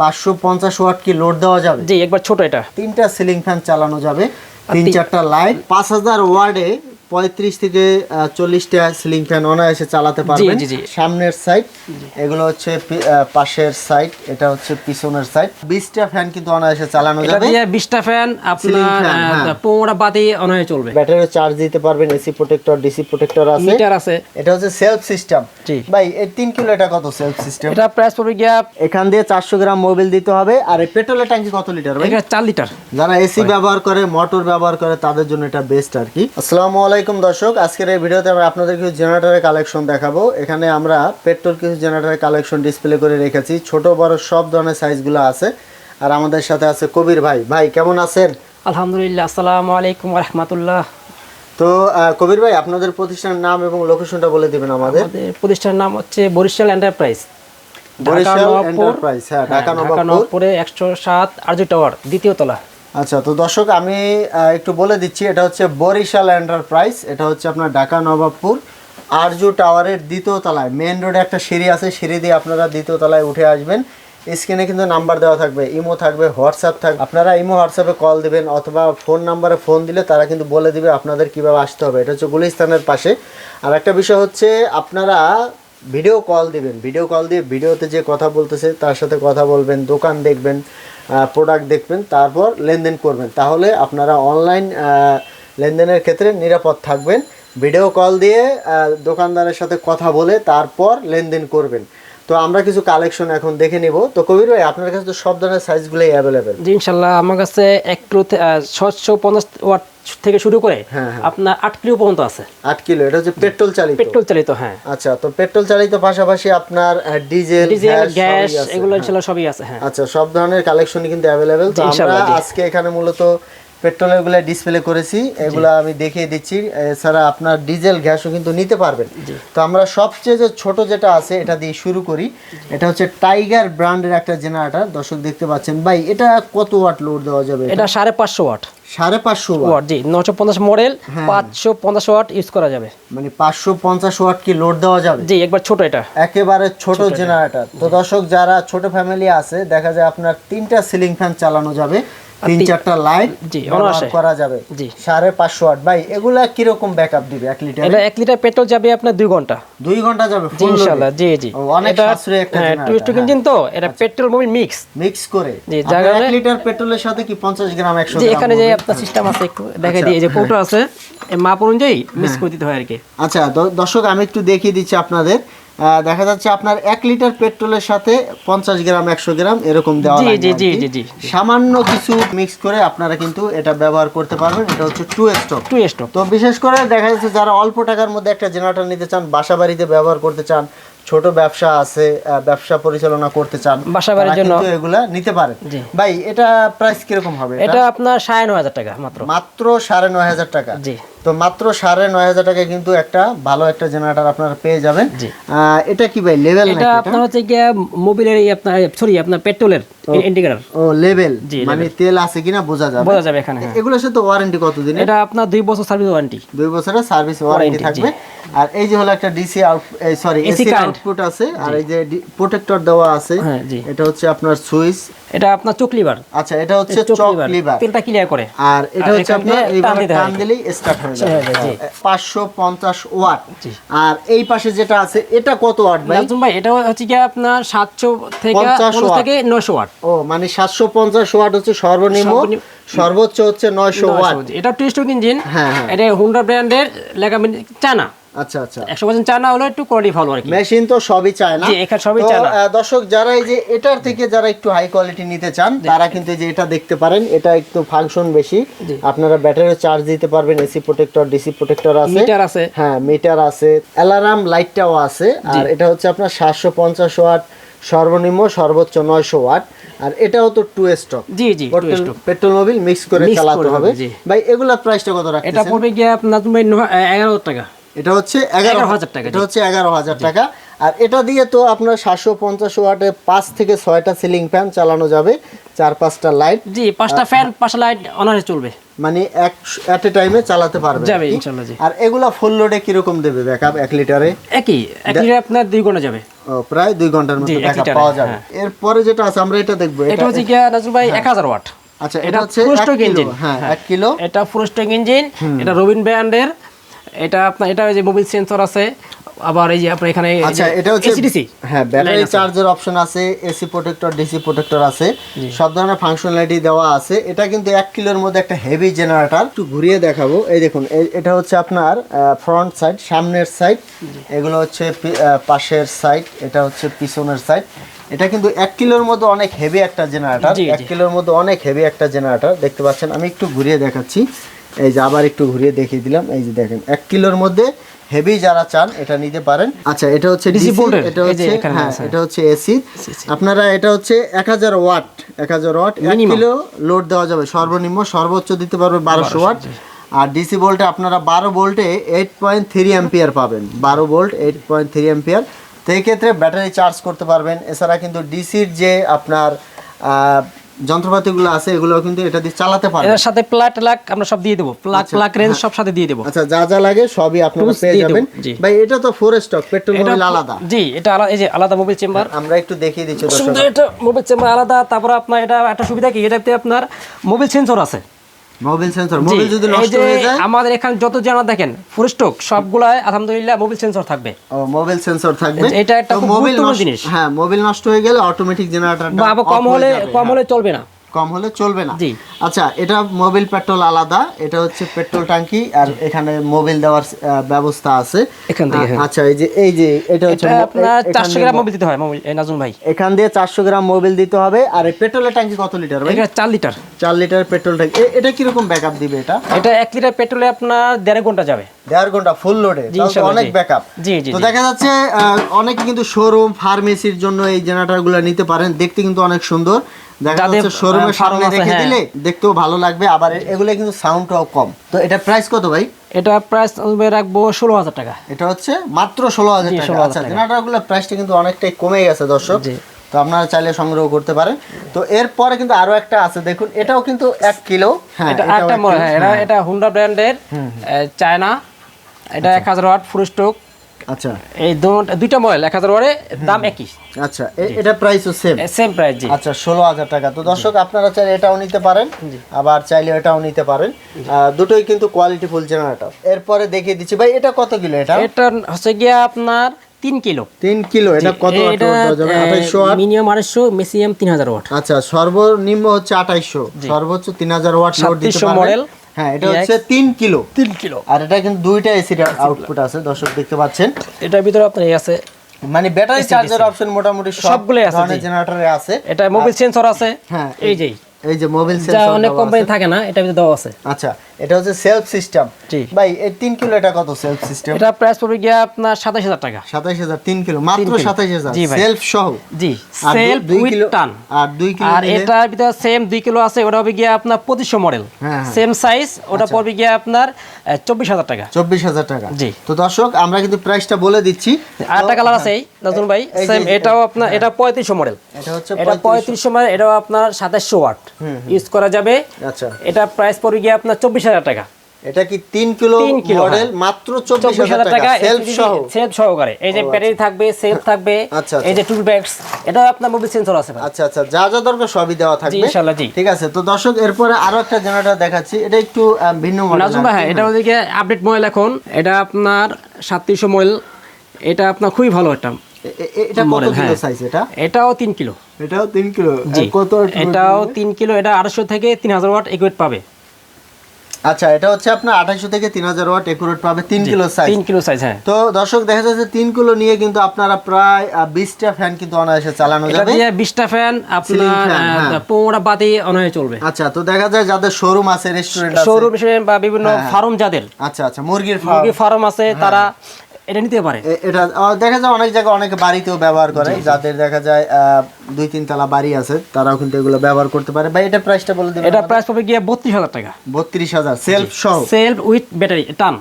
পাঁচশো পঞ্চাশ ওয়াট কি লোড দেওয়া যাবে? জি একবার ছোট এটা। তিনটা সিলিং ফ্যান চালানো যাবে। তিন চারটা লাইট পাঁচ হাজার ওয়ার্ডে পঁয়ত্রিশ থেকে চল্লিশটা সিলিং ফ্যান অনায়াসে চালাতে পারবেন। সামনের সাইড এগুলো হচ্ছে পাশের সাইড এটা হচ্ছে পিছনের সাইড বিশটা ফ্যান কিন্তু অনায়াসে চালানো যাবে। বিশটা ফ্যান আপনার হ্যাঁ। পনেরোটা বাতি অনায় চলবে। ব্যাটারি চার্জ দিতে পারবেন এসি প্রোটেক্টর ডিসি প্রোটেক্টর আছে। মিটার আছে। এটা হচ্ছে সেলফ সিস্টেম। ভাই এই তিন কিলো এটা কত সেলফ সিস্টেম এটা প্রাইস পড়বে গিয়া এখান দিয়ে চারশো গ্রাম মোবিল দিতে হবে। আর পেট্রোলের ট্যাঙ্কি কত লিটার ভাই? এটা চার লিটার যারা এসি ব্যবহার করে মোটর ব্যবহার করে তাদের জন্য এটা বেস্ট আর কি। আসসালামু আলাইকুম দর্শক আজকের এই ভিডিওতে আমরা আপনাদের কিছু জেনারেটরের কালেকশন দেখাবো। এখানে আমরা পেট্রোল কিছু জেনারেটরের কালেকশন ডিসপ্লে করে রেখেছি। ছোট বড় সব ধরনের সাইজগুলো আছে। আর আমাদের সাথে আছে কবির ভাই। ভাই কেমন আছেন? আলহামদুলিল্লাহ আসসালামু আলাইকুম রহমতুল্লাহ। তো কবির ভাই আপনাদের প্রতিষ্ঠানের নাম এবং লোকেশনটা বলে দিবেন আমাদের। প্রতিষ্ঠানের নাম হচ্ছে বরিশাল এন্টারপ্রাইজ বরিশাল এন্টারপ্রাইজ হ্যাঁ ঢাকা হ্যাঁ, নবাবপুর নবাবপুরে একশো সাত আরজু টাওয়ার দ্বিতীয় তলা। আচ্ছা তো দর্শক, আমি একটু বলে দিচ্ছি, এটা হচ্ছে বরিশাল এন্টারপ্রাইজ এটা হচ্ছে আপনার ঢাকা নবাবপুর, আরজু টাওয়ারের দ্বিতীয় তলায় মেন রোডে একটা সিঁড়ি আছে, সিঁড়ি দিয়ে আপনারা দ্বিতীয় তলায় উঠে আসবেন। স্ক্রিনে কিন্তু নাম্বার দেওয়া থাকবে, ইমো থাকবে হোয়াটসঅ্যাপ থাকবে আপনারা ইমো হোয়াটসঅ্যাপে কল দেবেন, অথবা ফোন নাম্বারে ফোন দিলে তারা কিন্তু বলে দিবে আপনাদের কীভাবে আসতে হবে। এটা হচ্ছে গুলিস্তানের পাশে। আর একটা বিষয় হচ্ছে, আপনারা ভিডিও কল দিবেন। ভিডিও কল দিয়ে ভিডিওতে যে কথা বলতেছে, তার সাথে কথা বলবেন, দোকান দেখবেন প্রোডাক্ট দেখবেন, তারপর লেনদেন করবেন। তাহলে আপনারা অনলাইন লেনদেনের ক্ষেত্রে নিরাপদ থাকবেন। ভিডিও কল দিয়ে দোকানদারের সাথে কথা বলে তারপর লেনদেন করবেন। তো আমরা কিছু কালেকশন এখন দেখে নিব। তো কবির ভাই আপনার কাছে তো সব ধরনের সাইজগুলোই অ্যাভেলেবেল জি ইনশাল্লাহ আমার কাছে এক কিলো ছশো পঞ্চাশ ওয়াট থেকে শুরু করে হ্যাঁ, হ্যাঁ। আপনার আট কিলো পর্যন্ত আছে। আট কিলো এটা হচ্ছে পেট্রোল চালিত। পেট্রোল চালিত হ্যাঁ। আচ্ছা তো পেট্রোল চালিত পাশাপাশি আপনার ডিজেল ডিজেল গ্যাস এগুলো ইনশাল্লাহ সবই আছে হ্যাঁ। আচ্ছা সব ধরনের কালেকশনই কিন্তু অ্যাভেলেবেল তো আমরা আজকে এখানে মূলত পেট্রোলেরগুলো ডিসপ্লে করেছি এগুলো আমি দেখিয়ে দিচ্ছি। এছাড়া আপনার ডিজেল গ্যাসও কিন্তু নিতে পারবেন। তো আমরা সবচেয়ে যে ছোট যেটা আছে এটা দিয়ে শুরু করি। এটা হচ্ছে টাইগার ব্র্যান্ডের একটা জেনারেটর দর্শক দেখতে পাচ্ছেন ভাই এটা কত ওয়াট লোড দেওয়া যাবে এটা? সাড়ে পাঁচশো ওয়াট সাড়ে পাঁচশো ওয়াট জি নশো পঞ্চাশ মডেল হ্যাঁ। পাঁচশো পঞ্চাশ ওয়াট ইউজ করা যাবে। মানে পাঁচশো পঞ্চাশ ওয়াট কি লোড দেওয়া যাবে? জি একবার ছোট এটা। একেবারে ছোট জেনারেটর তো দর্শক যারা ছোট ফ্যামিলি আছে দেখা যায় আপনার তিনটা সিলিং ফ্যান চালানো যাবে। তিন চারটা লাইট জি, করা যাবে। জি। সাড়ে পাঁচশো ওয়াট ভাই এগুলা কীরকম ব্যাকআপ দিবে এক লিটার এটা এক লিটার পেট্রোল যাবে আপনার দুই ঘণ্টা। দুই ঘণ্টা যাবে জি জি জি। অনেক সাশ্রয়ী একটা হ্যাঁ generator, ইঞ্জিন তো এটা পেট্রোল মোবিল মিক্স মিক্স করে? জি, জায়গা এক লিটার পেট্রোলের সাথে কি পঞ্চাশ গ্রাম এখানে যে আপনার সিস্টেম আছে একটু দেখাই দিই এই যে কৌটো আছে মাপ অনুযায়ী মিক্স করে দিতে হয় আর কি। আচ্ছা দর্শক আমি একটু দেখিয়ে দিচ্ছি আপনাদের। দেখা যাচ্ছে আপনার এক লিটার পেট্রোলের সাথে পঞ্চাশ গ্রাম একশো গ্রাম এরকম দেওয়া। সামান্য কিছু মিক্স করে আপনারা কিন্তু এটা ব্যবহার করতে পারবেন। এটা হচ্ছে টু স্টক টু স্টক তো বিশেষ করে দেখা যাচ্ছে যারা অল্প টাকার মধ্যে একটা জেনারেটর নিতে চান বাসা বাড়িতে ব্যবহার করতে চান ছোট ব্যবসা আছে ব্যবসা পরিচালনা করতে চান বাসাবাড়ির তারা জন্য। এগুলা নিতে পারেন। ভাই এটা প্রাইস কীরকম হবে? এটা আপনার সাড়ে নয় হাজার টাকা মাত্র। মাত্র সাড়ে নয় হাজার টাকা। জি। তো মাত্র সাড়ে নয় হাজার টাকায় কিন্তু একটা ভালো একটা জেনারেটর আপনারা পেয়ে যাবেন। এটা কি ভাই লেভেল এটা আপনার হচ্ছে গিয়ে মোবিলের এই আপনার সরি আপনার পেট্রোলের ইন্ডিকেটর ও লেভেল মানে তেল আছে কিনা বোঝা যাবে। বোঝা যাবে এখানে হ্যাঁ। এগুলোর সাথে ওয়ারেন্টি কতদিন এটা আপনার দুই বছর সার্ভিস ওয়ারেন্টি দুই বছরের সার্ভিস ওয়ারেন্টি থাকবে। আর এই যে হলো একটা DC out sorry AC output আছে আর এই যে প্রোটেক্টর দেওয়া আছে হ্যাঁ, এটা হচ্ছে আপনার সুইচ। এটা আপনার চোখ লিভার আচ্ছা এটা হচ্ছে চোখ লিভার তেলটা ক্লিয়ার করে। আর এটা হচ্ছে আপনার এইভাবে টান দিলেই স্টার্ট হয়ে। হয়ে পাঁচশো পঞ্চাশ ওয়াট। আর এই পাশে যেটা আছে এটা কত ওয়াট ভাই? ভাই এটা হচ্ছে কি আপনার সাতশো থেকে 50 থেকে নশো ওয়াট। ও মানে সাতশো পঞ্চাশ ওয়াট হচ্ছে সর্বনিম্ন। সর্বোচ্চ হচ্ছে নয়শো ওয়াট। এটা টেস্ট ইঞ্জিন হ্যাঁ, হ্যাঁ। এটা হুন্ডা ব্র্যান্ডের লেখা চানা আচ্ছা আচ্ছা। একশো পার্সেন্ট চানা হলো একটু কোয়ালিটি ভালো আর কি। মেশিন তো সবই চায় না জি, এখানে সবই তো, চায় না। দর্শক যারা এই যে এটার থেকে যারা একটু হাই কোয়ালিটি নিতে চান তারা কিন্তু যে এটা দেখতে পারেন এটা একটু ফাংশন বেশি। আপনারা ব্যাটারি চার্জ দিতে পারবেন এসি প্রোটেক্টর ডিসি প্রোটেক্টর আছে। মিটার আছে। হ্যাঁ মিটার আছে। অ্যালার্ম লাইটটাও আছে। আর এটা হচ্ছে আপনার সাতশো পঞ্চাশ ওয়াট সর্বনিম্ন সর্বোচ্চ নয়শো ওয়াট। আর এটাও তো টু স্টক জি জি পেট্রোল মোবিল মিক্স করে চালাতে হবে। ভাই এগুলা প্রাইসটা কত এটা রাখতেছেন? পড়বে গিয়ে আপনার তুমি এগারো টাকা। এটা হচ্ছে এগারো 11,000 টাকা, এটা হচ্ছে এগারো হাজার টাকা। আর এটা দিয়ে তো আপনার সাতশো পঞ্চাশ ওয়াটে পাঁচ থেকে ছয়টা সিলিং ফ্যান চালানো যাবে চার পাঁচটা লাইট। জি পাঁচটা ফ্যান পাঁচটা লাইট অনারে চলবে। মানে এক অ্যাট এ টাইমে চালাতে পারবে। যাবে আর কি। ইনশাল্লাহ জি। আর এগুলা ফুল লোডে কীরকম দেবে ব্যাকআপ এক লিটারে? একই এক লিটার আপনার দুই ঘণ্টা যাবে। ও, প্রায় দুই ঘণ্টার মতো ব্যাকআপ পাওয়া যাবে। হ্যাঁ। এরপরে যেটা আছে আমরা এটা দেখব। এটা হচ্ছে কি নাজুল ভাই এক হাজার ওয়াট। আচ্ছা এটা এটা হচ্ছে এক stock কিলো, হ্যাঁ হ্যাঁ। এক কিলো। এটা ফুল স্টক ইঞ্জিন এটা রবিন ব্র্যান্ডের এটা আপনার এটা যে মোবাইল সেন্সর আছে আবার এই যে আপনার এখানে আচ্ছা এটা হচ্ছে এসিডিসি হ্যাঁ ব্যাটারি চার্জার অপশন আছে এসি প্রোটেক্টর ডিসি প্রোটেক্টর আছে। সব ধরনের ফাংশনালিটি দেওয়া আছে। এটা কিন্তু এক কিলোর মধ্যে একটা হেভি জেনারেটর একটু ঘুরিয়ে দেখাবো। এই দেখুন এটা হচ্ছে আপনার ফ্রন্ট সাইড সামনের সাইড এগুলো হচ্ছে পাশের সাইড এটা হচ্ছে পিছনের সাইড এটা কিন্তু এক কিলোর মধ্যে অনেক হেভি একটা জেনারেটর এক। কিলোর মধ্যে অনেক হেভি একটা জেনারেটর দেখতে পাচ্ছেন? আমি একটু ঘুরিয়ে দেখাচ্ছি। এই যে আবার একটু ঘুরিয়ে দেখিয়ে দিলাম। এই যে দেখেন এক কিলোর মধ্যে হেভি যারা চান এটা নিতে পারেন। আচ্ছা এটা হচ্ছে ডিসি voltage, এটা হচ্ছে হ্যাঁ এটা হচ্ছে এসি আপনারা এটা হচ্ছে এক হাজার ওয়াট এক হাজার ওয়াট এক কিলো লোড দেওয়া যাবে সর্বনিম্ন সর্বোচ্চ দিতে পারবে বারোশো ওয়াট। আর ডিসি ভোল্টে আপনারা বারো ভোল্টে এইট পয়েন্ট থ্রি অ্যাম্পিয়ার পাবেন। বারো volt eight point three ampere তো এই ক্ষেত্রে ব্যাটারি চার্জ করতে পারবেন। এছাড়া কিন্তু ডিসির যে আপনার যন্ত্রপাতিগুলো আছে এগুলো কিন্তু এটা দিয়ে চালাতে পারবেন এর সাথে প্লাট লাক আমরা সব দিয়ে দেব। প্লাগ প্লাক প্লাগ রেঞ্জ সব সাথে দিয়ে দেব। আচ্ছা যা যা লাগে সবই আপনারা পেয়ে যাবেন। ভাই এটা তো four stroke petrol mobile Mobil আলাদা। জি এটা আলাদা এই যে আলাদা মোবাইল চেম্বার আমরা একটু দেখিয়ে দিচ্ছি দর্শক। সুন্দর এটা মোবাইল চেম্বার আলাদা তারপর আপনার এটা একটা সুবিধা কি? এটাতে আপনার মোবাইল সেন্সর আছে। মোবিল সেন্সর মোবাইল যদি নষ্ট হয়ে যায়? আমাদের এখানে যত জানা দেখেন ফুল স্টক সবগুলাই আলহামদুলিল্লাহ মোবাইল সেন্সর থাকবে। ও মোবিল সেন্সর থাকবে। এটা একটা খুব গুরুত্বপূর্ণ জিনিস। হ্যাঁ মোবিল নষ্ট হয়ে গেলে অটোমেটিক জেনারেটর বা কম হলে কম হলে চলবে না। কম হলে চলবে না। জি। আচ্ছা এটা মোবিল পেট্রোল আলাদা এটা হচ্ছে পেট্রোল ট্যাঙ্কি আর এখানে মোবিল দেওয়ার ব্যবস্থা আছে। এখান থেকে, হ্যাঁ। আচ্ছা এই যে এই যে এটা হচ্ছে আপনার এ- এখান চারশো দিয়ে গ্রাম মো- মোবাইল দিতে হয় মোবাইল এই নাজুন ভাই। এখান দিয়ে চারশো গ্রাম মোবিল দিতে হবে আর এই পেট্রোলের ট্যাঙ্কি কত লিটার ভাই? এটা চার লিটার। চার লিটার পেট্রোল ট্যাঙ্কি। এটা কীরকম ব্যাকআপ দিবে এটা? এটা এক লিটার পেট্রোলে আপনার দেড় ঘণ্টা যাবে। দেড় ঘণ্টা ফুল লোডে। অনেক। ব্যাকআপ। জি, জি, তো দেখা যাচ্ছে অনেকে কিন্তু শোরুম ফার্মেসির জন্য এই জেনারেটরগুলো নিতে পারেন দেখতে কিন্তু অনেক সুন্দর। দেখা যাচ্ছে শোরুমের সামনে রেখে হ্যাঁ। দিলে দেখতেও ভালো লাগবে আবার এগুলো কিন্তু সাউন্ডটাও কম। তো এটা প্রাইস কত ভাই? এটা প্রাইস রাখব ষোলো হাজার টাকা। এটা হচ্ছে মাত্র ষোলো হাজার টাকা। আচ্ছা জেনারেটরগুলোর প্রাইসটা কিন্তু অনেকটাই কমে গেছে দর্শক। তো আপনারা চাইলে সংগ্রহ করতে পারেন। তো এরপরে কিন্তু আরও একটা আছে দেখুন এটাও কিন্তু এক কিলো। হ্যাঁ হ্যাঁ এটা এটা হুন্ডা ব্র্যান্ডের চায়না এটা এক হাজার ওয়াট ফুল স্টক আচ্ছা। এই দুইটা মডেল এক হাজার ওয়াটে দাম একই। আচ্ছা এটা প্রাইসও সেম সেম প্রাইস জি। আচ্ছা ষোলো হাজার টাকা। তো দর্শক আপনারা চাইলে এটাও নিতে পারেন আবার চাইলে এটাও নিতে পারেন। দুটোই কিন্তু কোয়ালিটি ফুল জেনারেটর এরপরে দেখিয়ে দিচ্ছি ভাই এটা কত কিলো এটা? এটা হচ্ছে গিয়া আপনার তিন কিলো। তিন কিলো এটা কত মিনিমাম আড়াইশো ম্যাক্সিমাম তিন হাজার ওয়াট। আচ্ছা সর্বনিম্ন হচ্ছে আঠাইশশো। সর্বোচ্চ তিন হাজার ওয়াট লোড দিতে 3600 পারবেন। মডেল। হ্যাঁ এটা হচ্ছে তিন কিলো। তিন কিলো। আর এটা কিন্তু দুইটা এসির আউটপুট আছে দর্শক দেখতে পাচ্ছেন। এটার ভিতরে আপনার এই আছে। মানে ব্যাটারি চার্জার অপশন মোটামুটি সবগুলো সবগুলোই আছে, জেনারেটরে আছে। এটা মোবাইল সেন্সর আছে। হ্যাঁ, এই যে এই যে মোবাইল সেন্সর অনেক কোম্পানি থাকে না এটার ভিতরে দেওয়া আছে। আচ্ছা এটা হচ্ছে সেলফ সিস্টেম। ভাই এই তিন কিলো এটা কত সেলফ সিস্টেম এটা প্রাইস পড়বে গিয়া আপনার সাতাশ হাজার টাকা। সাতাইশ হাজার তিন কিলো মাত্র কিলো। সাতাইশ হাজার। জি ভাই। সেলফ সহ। জি সেলফ কিলো টান আর দুই কিলো আর এটার ভিতরে সেম দুই কিলো আছে ওটা হবে গিয়া আপনার পঁচিশশো মডেল হ্যাঁ, হ্যাঁ। সেম সাইজ ওটা পড়বে গিয়া আপনার চব্বিশ হাজার টাকা। চব্বিশ হাজার টাকা। জি। তো দর্শক আমরা কিন্তু প্রাইসটা বলে দিচ্ছি। আর একটা কালার আছে নতুন ভাই সেম এটাও আপনার এটা পঁয়ত্রিশশো মডেল এটা হচ্ছে এটা 3500 পঁয়ত্রিশশো মডেল এটাও আপনার সাতাশশো ওয়াট ইউজ করা যাবে। আচ্ছা। এটা প্রাইস পড়বে গিয়ে আপনার চব্বিশ হাজার টাকা। এটা কি তিন কিলো কিলো, মডেল হ্যাঁ। মাত্র চব্বিশ চব্বিশ হাজার টাকা। সেলফ সহ। সেলফ সহকারে। এই যে ব্যাটারি থাকবে সেলফ থাকবে আচ্ছা, এই যে টুল ব্যাগস এটা আপনার মোবাইল সেন্সর আছে ভাই। আচ্ছা আচ্ছা। যা যা দরকার সবই দেওয়া থাকবে। ইনশাল্লাহ, জি। ঠিক আছে। তো দর্শক এরপরে আরও একটা জেনারেটর দেখাচ্ছি। এটা একটু ভিন্ন মডেল নাজুম ভাই এটা ওদিকে আপডেট মডেল এখন। এটা আপনার সাতত্রিশশো মডেল এটা আপনার খুবই ভালো একটা। এটা কত কিলো হ্যাঁ। সাইজ এটা? এটাও তিন কিলো। এটাও তিন কিলো। কত এটাও তিন কিলো এটা আড়াইশো থেকে তিন হাজার ওয়াট একুয়েট পাবে। আচ্ছা এটা হচ্ছে আপনার আঠাইশো থেকে তিন হাজার ওয়াট একুরেট পাবে তিন কিলো সাইজ তিন কিলো সাইজ হ্যাঁ। তো দর্শক দেখা যাচ্ছে তিন কিলো নিয়ে কিন্তু আপনারা প্রায় বিশটা ফ্যান কিন্তু অনায়াসে চালানো যাবে। বিশটা ফ্যান আপনার হ্যাঁ। পনেরোটা বাতি অনয় চলবে। আচ্ছা তো দেখা যায় যাদের শোরুম আছে রেস্টুরেন্ট আছে। শোরুম বা বিভিন্ন হ্যাঁ, হ্যাঁ। ফার্ম যাদের। আচ্ছা আচ্ছা মুরগির ফার্ম মুরগি ফার্ম আছে তারা এটা নিতে পারে। এটা দেখা যায় অনেক জায়গায় অনেকে বাড়িতেও ব্যবহার করে। যাদের দেখা যায় দুই তিন তলা বাড়ি আছে তারাও কিন্তু এগুলো ব্যবহার করতে পারে। বা এটা প্রাইসটা বলে দেবেন এটা প্রাইস পাবে গিয়ে বত্রিশ হাজার টাকা। বত্রিশ হাজার সেলফ সহ। সেলফ উইথ ব্যাটারি টান।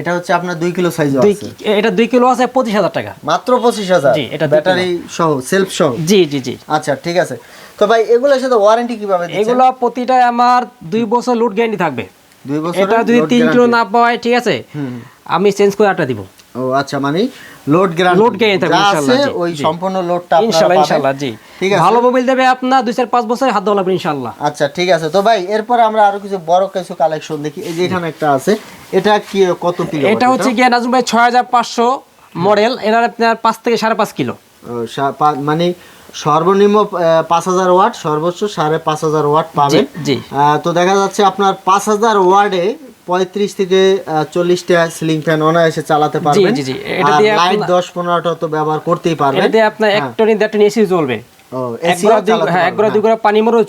এটা হচ্ছে আপনার দুই কিলো সাইজ আছে। এটা দুই কিলো আছে পঁচিশ হাজার টাকা। মাত্র পঁচিশ হাজার? জি, এটা ব্যাটারি সহ সেলফ সহ? জি জি জি। আচ্ছা ঠিক আছে। তো ভাই এগুলোর সাথে ওয়ারেন্টি কীভাবে দিচ্ছেন? এগুলো প্রতিটাই আমার দুই বছর লোড গ্যারান্টি থাকবে। দুই বছর এটা যদি তিন কিলো না পাওয়ায় ঠিক আছে। আমি চেঞ্জ করে আটটা দিব। ও আচ্ছা মানে লোড গ্যারান্টি লোড guarantee থাকবে, ইনশাআল্লাহ, ওই সম্পূর্ণ লোডটা আপনারা ইনশাল্লাহ পাবেন। ইনশাল্লাহ জি। ঠিক আছে। ভালো মোবাইল দেবে আপনার দুই চার পাঁচ বছর হাত দেওয়া লাগবে ইনশাল্লাহ। আচ্ছা ঠিক আছে। তো ভাই এরপরে আমরা আরও কিছু বড় কিছু কালেকশন দেখি। এই যে এখানে একটা আছে এটা কি কত কিলো এটা হচ্ছে গিয়ে নাজুম ভাই ছয় হাজার পাঁচশো মডেল এনার আপনার পাঁচ থেকে সাড়ে পাঁচ কিলো। মানে সর্বনিম্ন পাঁচ হাজার ওয়াট সর্বোচ্চ সাড়ে পাঁচ হাজার ওয়াট পাবেন। তো দেখা যাচ্ছে আপনার পাঁচ হাজার ওয়ার্ডে পঁয়ত্রিশ থেকে চল্লিশটা সিলিং ফ্যান অনায়াসে চালাতে পারবেন। জি, জি। এটা দিয়ে লাইট দশ পনেরোটা তো ব্যবহার করতেই পারবেন। এটা দিয়ে আপনার এক টনি দেড় টনি এসি চলবে হ্যাঁ পানি মরেও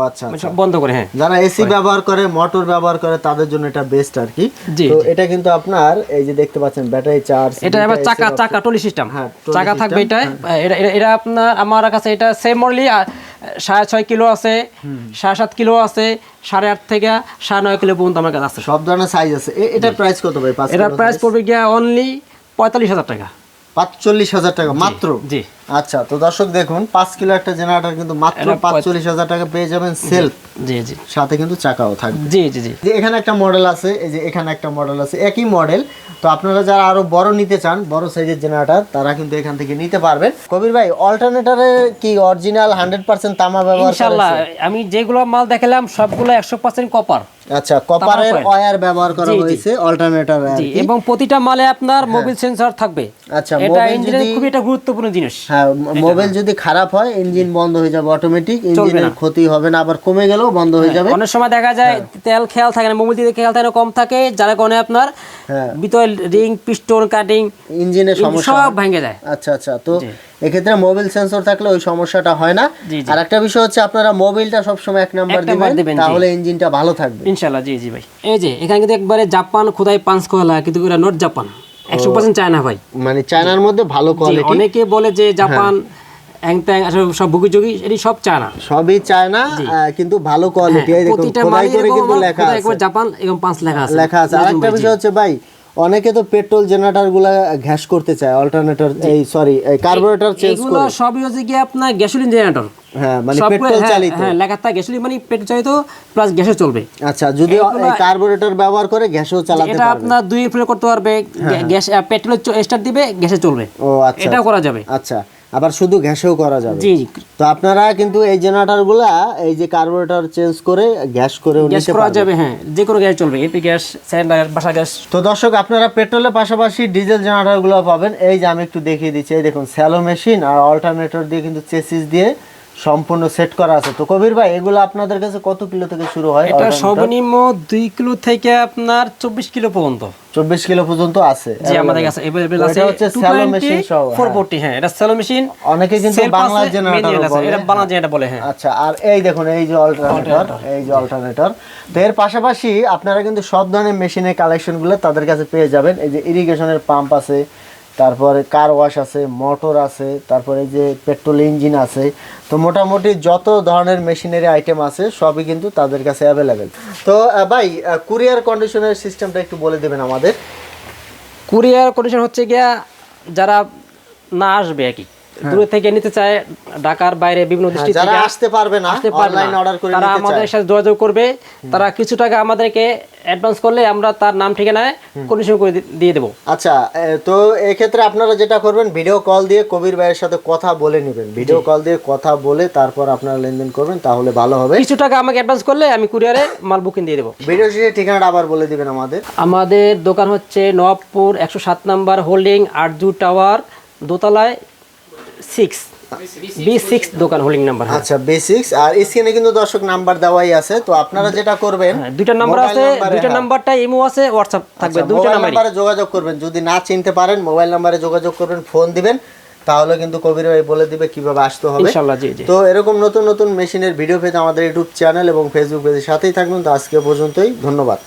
আচ্ছা মানে আচ্ছা। হ্যাঁ। যারা এসি ব্যবহার করে মোটর ব্যবহার করে তাদের জন্য এটা বেস্ট আর কি। তো এটা কিন্তু আপনার এই যে দেখতে পাচ্ছেন ব্যাটারি চার্জ এটা চাকা চাকা টলি সিস্টেম হ্যাঁ, চাকা থাকবে এটা এটা এটা- এটা আপনার আমার কাছে এটা সেম মডেলই সাড়ে ছয় কিলো আছে সাড়ে সাত কিলো আছে সাড়ে আট থেকে সাড়ে নয় কিলো পর্যন্ত আমার কাছে আছে। সব ধরনের সাইজ আছে। এটার প্রাইস কত ভাই? এটার প্রাইস পড়বে গিয়া অনলি পঁয়তাল্লিশ হাজার টাকা। পাঁচচল্লিশ হাজার টাকা মাত্র? জি। আচ্ছা তো দর্শক দেখুন পাঁচ কিলো একটা জেনারেটর কিন্তু মাত্র পাঁচচল্লিশ হাজার টাকা পেয়ে যাবেন সেলফ জি জি। সাথে কিন্তু চাকাও থাকবে। জি জি জি। যে এখানে একটা মডেল আছে এই যে এখানে একটা মডেল আছে একই মডেল তো আপনারা যারা আরও বড় নিতে চান বড় সাইজের জেনারেটর তারা কিন্তু এখান থেকে নিতে পারবেন। কবির ভাই অল্টারনেটরে কি অরিজিনাল হান্ড্রেড পার্সেন্ট তামা ব্যবহার ইনশাল্লাহ করেছে আমি যেগুলো মাল দেখালাম সবগুলো একশো পার্সেন্ট কপার আচ্ছা কপারের। ওয়্যার ব্যবহার করা। হয়েছে অল্টারনেটর এবং প্রতিটা মালে আপনার মোবিল সেন্সর থাকবে। আচ্ছা, এটা ইঞ্জিনের খুবই একটা গুরুত্বপূর্ণ জিনিস। হ্যাঁ মোবাইল যদি খারাপ হয় ইঞ্জিন বন্ধ হয়ে যাবে অটোমেটিক ইঞ্জিনের ক্ষতি হবে না আবার কমে গেলেও বন্ধ হয়ে যাবে। অনেক সময় দেখা যায় তেল খেয়াল থাকে না মোবিল দিয়ে খেয়াল থাকে কম থাকে যার কারণে আপনার হ্যাঁ। ভিতরে রিং পিস্টন কাটিং ইঞ্জিনের সমস্যা। সব ভেঙে যায়। আচ্ছা আচ্ছা তো এক্ষেত্রে মোবাইল সেন্সর থাকলে ওই সমস্যাটা হয় না। আর একটা বিষয় হচ্ছে আপনারা মোবাইলটা সবসময় এক নাম্বার এক নাম্বার দিবেন তাহলে ইঞ্জিনটা ভালো থাকবে। ইনশাল্লাহ জি জি ভাই। এই যে এখানে কিন্তু একবারে জাপান খোদাই পাঁচ কয়লা কিন্তু এটা নট জাপান। একশো পার্সেন্ট চায়না ভাই। মানে চায়নার মধ্যে ভালো কোয়ালিটি অনেকে বলে যে জাপান আসলে সব বুকি জুগি এটি সব চায়না সবই চায়না কিন্তু ভালো কোয়ালিটি প্রতিটা মালই এরকম কিন্তু লেখা আছে। জাপান এবং পাঁচ লেখা আছে। লেখা আছে। আরেকটা বিষয় হচ্ছে ভাই অনেকে তো পেট্রোল জেনারেটরগুলা ঘ্যাস করতে চায় অল্টারনেটর এই সরি কার্বোরেটর চেঞ্জ এগুলো করে। সবই হচ্ছে কি আপনার গ্যাসোলিন জেনারেটর হ্যাঁ মানে পেট্রোল হ্যাঁ, চালিত। হ্যাঁ লেখা থাকে গ্যাসোলিন মানে পেট্রোল চালিত প্লাস গ্যাসে চলবে। আচ্ছা যদি কার্বোরেটর ব্যবহার করে গ্যাসও চালাতে এটা আপনার দুই ফ্লে করতে পারবে গ্যাস পেট্রোল স্টার্ট দিবে গ্যাসে চলবে। ও আচ্ছা। এটাও করা যাবে। আচ্ছা। আবার শুধু গ্যাসেও করা যাবে। জি তো আপনারা কিন্তু এই জেনারেটরগুলা এই যে কার্বোরেটর চেঞ্জ করে গ্যাস করে গ্যাস করা যাবে হ্যাঁ যে কোনো গ্যাস চলবে এপি গ্যাস সিলিন্ডার বাসা গ্যাস। তো দর্শক আপনারা পেট্রোলের পাশাপাশি ডিজেল জেনারেটরগুলো পাবেন। এই যে আমি একটু দেখিয়ে দিচ্ছি এই দেখুন স্যালো মেশিন আর অল্টারনেটর দিয়ে কিন্তু চেসিস দিয়ে সম্পূর্ণ সেট করা আছে। তো কবির ভাই এগুলো আপনাদের কাছে কত কিলো থেকে শুরু হয়? এটা সর্বনিম্ন দুই কিলো থেকে আপনার চব্বিশ কিলো পর্যন্ত। চব্বিশ কিলো পর্যন্ত আছে। জি আমাদের কাছে এভেলেবেল আছে এটা হচ্ছে স্যালো মেশিন সহ ফোর হ্যাঁ। হ্যাঁ এটা স্যালো মেশিন অনেকে কিন্তু বাংলা জেনারেটর বলে এটা বাংলা জেনারেটর বলে হ্যাঁ। আচ্ছা আর এই দেখুন এই যে অল্টারনেটর এই যে অল্টারনেটর তো এর পাশাপাশি আপনারা কিন্তু সব ধরনের মেশিনের কালেকশনগুলো তাদের কাছে পেয়ে যাবেন। এই যে ইরিগেশনের পাম্প আছে তারপরে কার ওয়াশ আছে মোটর আছে, তারপরে যে পেট্রোল ইঞ্জিন আছে, তো মোটামুটি যত ধরনের মেশিনারি আইটেম আছে, সবই কিন্তু তাদের কাছে অ্যাভেলেবেল তো ভাই কুরিয়ার কন্ডিশনের সিস্টেমটা একটু বলে দেবেন আমাদের। কুরিয়ার কন্ডিশন হচ্ছে গিয়া যারা না আসবে আর কি। দূরে থেকে নিতে চায় ঢাকার বাইরে বিভিন্ন হ্যাঁ, যারা থেকে আসতে পারবে না আসতে পারবে অনলাইন না। অর্ডার করে তারা আমাদের সাথে যোগাযোগ করবে। তারা কিছু টাকা আমাদেরকে অ্যাডভান্স করলে আমরা তার নাম ঠিকানায় কন্ডিশন করে দিয়ে দেবো। আচ্ছা তো এক্ষেত্রে আপনারা যেটা করবেন ভিডিও কল দিয়ে কবির ভাইয়ের সাথে কথা বলে নেবেন। ভিডিও কল দিয়ে কথা বলে তারপর আপনারা লেনদেন করবেন তাহলে ভালো হবে। কিছু টাকা আমাকে অ্যাডভান্স করলে আমি কুরিয়ারে মাল বুকিং দিয়ে দেবো। ভিডিও শেষে ঠিকানাটা আবার বলে দিবেন আমাদের। আমাদের দোকান হচ্ছে নবপুর একশো সাত নাম্বার হোল্ডিং আরজু টাওয়ার দোতলায় সিক্স বি সিক্স দোকান হোল্ডিং নাম্বার আচ্ছা বেসিক্স আর স্ক্রিনে কিন্তু দর্শক নাম্বার দেওয়াই আছে তো আপনারা যেটা করবেন দুইটা নাম্বার আছে দুইটা। নাম্বারটা ইমো আছে হোয়াটসঅ্যাপ থাকবে দুইটা নাম্বারে যোগাযোগ করবেন যদি না চিনতে পারেন মোবাইল নাম্বারে যোগাযোগ করবেন ফোন দিবেন তাহলে কিন্তু কবির ভাই বলে দিবে কীভাবে আসতে হবে। ইনশাল্লাহ জি জি। তো এরকম নতুন নতুন মেশিনের ভিডিও পেতে আমাদের ইউটিউব চ্যানেল এবং ফেসবুক পেজের সাথেই থাকবেন তো আজকে পর্যন্তই ধন্যবাদ।